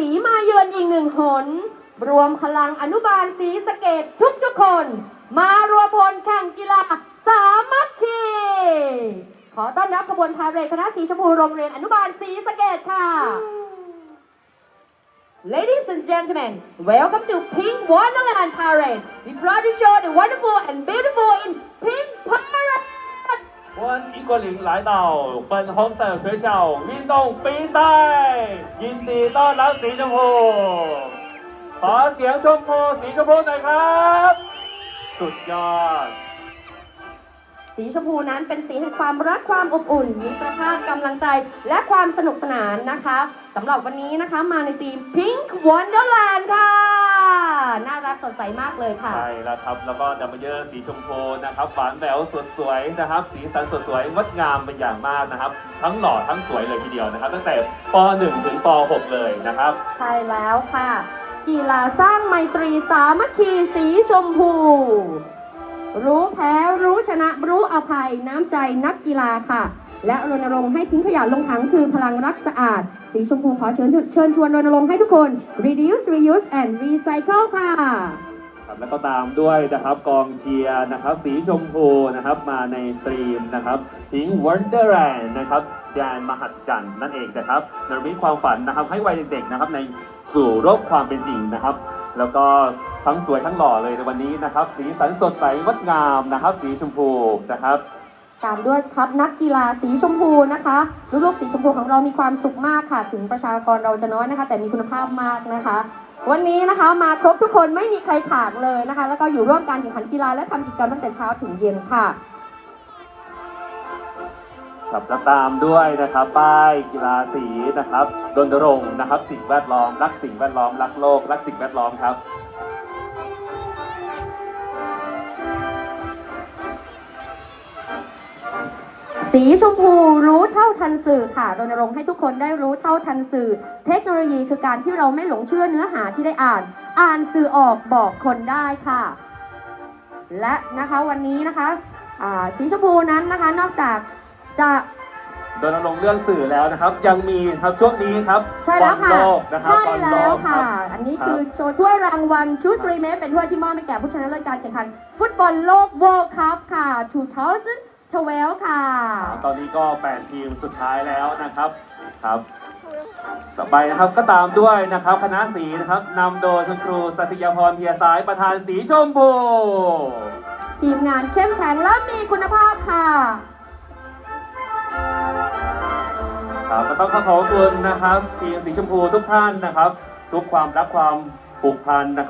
สีมาเยือนอีกหนึ่งหน รวมพลังอนุบาลสีสะเกตทุกทุกคน มารวมพลแข่งกีฬาสามัคคี ขอต้อนรับขบวนพาเหรดคณะสีชมพูโรงเรียนอนุบาลสีสะเกตค่ะ Ladies and gentlemen, welcome to Pink Wonderland Parade. We proud to show the wonderful and beautiful in Pink Parade. 欢迎光临来到本红色学校运动比赛，ยินดีต้อนรับสีชมพูขอเสียงชมพูสีชมพูหน่อยครับ สุดยอด สีชมพูนั้นเป็นสีแห่งความรักความอบอุ่นมิตรภาพกำลังใจและความสนุกสนานนะคะสำหรับวันนี้นะคะมาในทีม Pink Wonderland ค่ะ น่ารัก สดใสมากเลยค่ะ ใช่แล้วครับ แล้วก็ดัมเบลเยอร์สีชมพูนะครับหวานแหววสดสวยนะครับ สีสันสดสวยงดงามเป็นอย่างมากนะครับ ทั้งหล่อทั้งสวยเลยทีเดียวนะครับ ตั้งแต่ป .1 ถึงป .6 เลยนะครับ ใช่แล้วค่ะ กีฬาสร้างไมตรีสามัคคีสีชมพู รู้แพ้รู้ชนะรู้อภัยน้ำใจนักกีฬาค่ะ และรณรงค์ให้ทิ้งขยะลงถังคือพลังรักสะอาด สีชมพูขอเชิญชวนเชิญชวนรณรงค์ให้ทุกคน reduce reuse and recycle ค่ะครับแล้วก็ตามด้วยนะครับกองเชียร์นะครับสีชมพูนะครับมาในตรีมนะครับทิงวันเดอร์แลนด์นะครับแดนมหัศจรรย์นั่นเองนะครับนรมิตความฝันนะครับให้วัยเด็กๆนะครับในสู่โลกความเป็นจริงนะครับ แล้วก็ทั้งสวยทั้งหล่อเลยในวันนี้นะครับ สีสันสดใสงดงามนะครับ สีชมพูนะครับ ตามด้วยทัพนักกีฬาสีชมพูนะคะลูกๆสีชมพูของเรามีความสุขมากค่ะ ถึงประชากรเราจะน้อยนะคะ แต่มีคุณภาพมากนะคะ วันนี้นะคะมาครบทุกคนไม่มีใครขาดเลยนะคะ แล้วก็อยู่ร่วมการแข่งขันกีฬาและทำกิจกรรมตั้งแต่เช้าถึงเย็นค่ะครับแล้วตามด้วยนะครับ ป้ายกีฬาสีนะครับรณรงค์นะครับ สิ่งแวดล้อม รักสิ่งแวดล้อม รักโลก รักสิ่งแวดล้อมครับ สีชมพูรู้เท่าทันสื่อค่ะรณรงค์ให้ทุกคนได้รู้เท่าทันสื่อ เทคโนโลยีคือการที่เราไม่หลงเชื่อเนื้อหาที่ได้อ่าน อ่านสื่อออกบอกคนได้ค่ะ และนะคะวันนี้นะคะอ่าสีชมพูนั้นนะคะนอกจากจะรณรงค์เรื่องสื่อแล้วนะครับ ยังมีครับช่วงนี้ครับใช่แล้วค่ะบอลโลกนะครับใช่บอลโลแล้วกคค่ะรับอันนี้ครับคือโชว์ถ้วยรางวัลชูสรีเมเป็นถ้วยที่มอบให้แก่ผู้ชนะเลิศการแข่งขัน ฟุตบอลโลก World Cup ค่ะ 2012ค่ะ ตอนนี้ก็แปดทีมสุดท้ายแล้วนะครับครับ ต่อไปนะครับก็ตามด้วยนะครับ คณะสีนะครับนำโดยคุณครูสัตยาพรเพียสายประธานสีชมพูทีมงานเข้มแข็งและมีคุณภาพค่ะครับก็ต้องขอขอบคุณนะครับ ทีมสีชมพูทุกท่านนะครับ ทุกความรักความผูกพันนะครับ